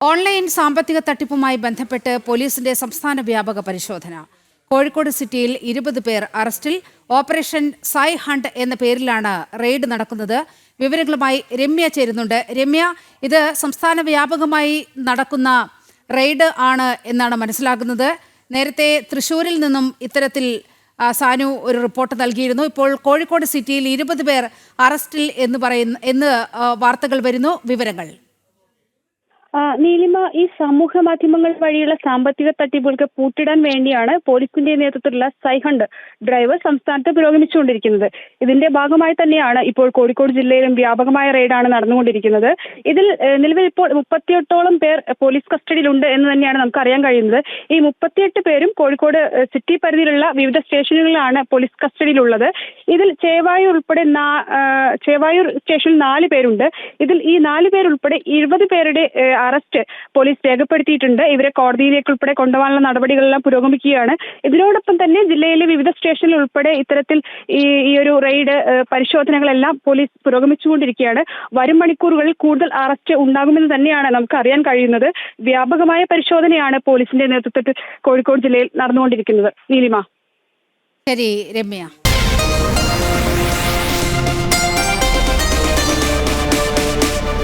Online സാമ്പത്തിക തട്ടിപ്പുമായി ബന്ധപ്പെട്ട് പോലീസിന്റെ സംസ്ഥാന വ്യാപക പരിശോധന. കോഴിക്കോട് സിറ്റിയിൽ ഇരുപത് പേർ അറസ്റ്റിൽ. ഓപ്പറേഷൻ സായ് ഹണ്ട് എന്ന പേരിലാണ് റെയ്ഡ് നടക്കുന്നത്. വിവരങ്ങളുമായി രമ്യ ചേരുന്നുണ്ട്. രമ്യ ഇത് സംസ്ഥാന വ്യാപകമായി നടക്കുന്ന റെയ്ഡ് ആണ് എന്നാണ് മനസ്സിലാക്കുന്നത് നേരത്തെ തൃശൂരിൽ നിന്നും ഇത്തരത്തിൽ സാനു ഒരു റിപ്പോർട്ട് നൽകിയിരുന്നു. ഇപ്പോൾ കോഴിക്കോട് സിറ്റിയിൽ ഇരുപത് പേർ അറസ്റ്റിൽ എന്ന് പറയുന്ന എന്ന് വാർത്തകൾ വരുന്നു. വിവരങ്ങൾ. നീലിമ ഈ സമൂഹ മാധ്യമങ്ങൾ വഴിയുള്ള സാമ്പത്തിക തട്ടിപ്പുകൾക്ക് പൂട്ടിടാൻ വേണ്ടിയാണ് പോലീസിന്റെ നേതൃത്വത്തിലുള്ള സൈഹണ്ട് ഡ്രൈവർ സംസ്ഥാനത്ത് പുരോഗമിച്ചുകൊണ്ടിരിക്കുന്നത്. ഇതിന്റെ ഭാഗമായി തന്നെയാണ് ഇപ്പോൾ കോഴിക്കോട് ജില്ലയിലും വ്യാപകമായ റെയ്ഡാണ് നടന്നുകൊണ്ടിരിക്കുന്നത്. ഇതിൽ നിലവിൽ ഇപ്പോൾ മുപ്പത്തിയെട്ടോളം പേർ പോലീസ് കസ്റ്റഡിയിലുണ്ട് എന്ന് തന്നെയാണ് നമുക്ക് അറിയാൻ കഴിയുന്നത്. ഈ മുപ്പത്തിയെട്ട് പേരും കോഴിക്കോട് സിറ്റി പരിധിയിലുള്ള വിവിധ സ്റ്റേഷനുകളിലാണ് പോലീസ് കസ്റ്റഡിയിലുള്ളത്. ഇതിൽ ചേവായൂർ ഉൾപ്പെടെ ചേവായൂർ സ്റ്റേഷനിൽ നാല് പേരുണ്ട്. ഇതിൽ ഈ നാല് പേരുൾപ്പെടെ ഇരുപത് പേരുടെ അറസ്റ്റ് പോലീസ് രേഖപ്പെടുത്തിയിട്ടുണ്ട്. ഇവരെ കോടതിയിലേക്ക് ഉൾപ്പെടെ കൊണ്ടുപോകാനുള്ള നടപടികളെല്ലാം പുരോഗമിക്കുകയാണ്. ഇതിനോടൊപ്പം തന്നെ ജില്ലയിലെ വിവിധ സ്റ്റേഷനിൽ ഉൾപ്പെടെ ഇത്തരത്തിൽ ഈ ഈ ഒരു റെയ്ഡ് പരിശോധനകളെല്ലാം പോലീസ് പുരോഗമിച്ചുകൊണ്ടിരിക്കുകയാണ്. വരും മണിക്കൂറുകളിൽ കൂടുതൽ അറസ്റ്റ് ഉണ്ടാകുമെന്ന് തന്നെയാണ് നമുക്ക് അറിയാൻ കഴിയുന്നത്. വ്യാപകമായ പരിശോധനയാണ് പോലീസിന്റെ നേതൃത്വത്തിൽ കോഴിക്കോട് ജില്ലയിൽ നടന്നുകൊണ്ടിരിക്കുന്നത്. നീലിമ. ശരി രമ്യ.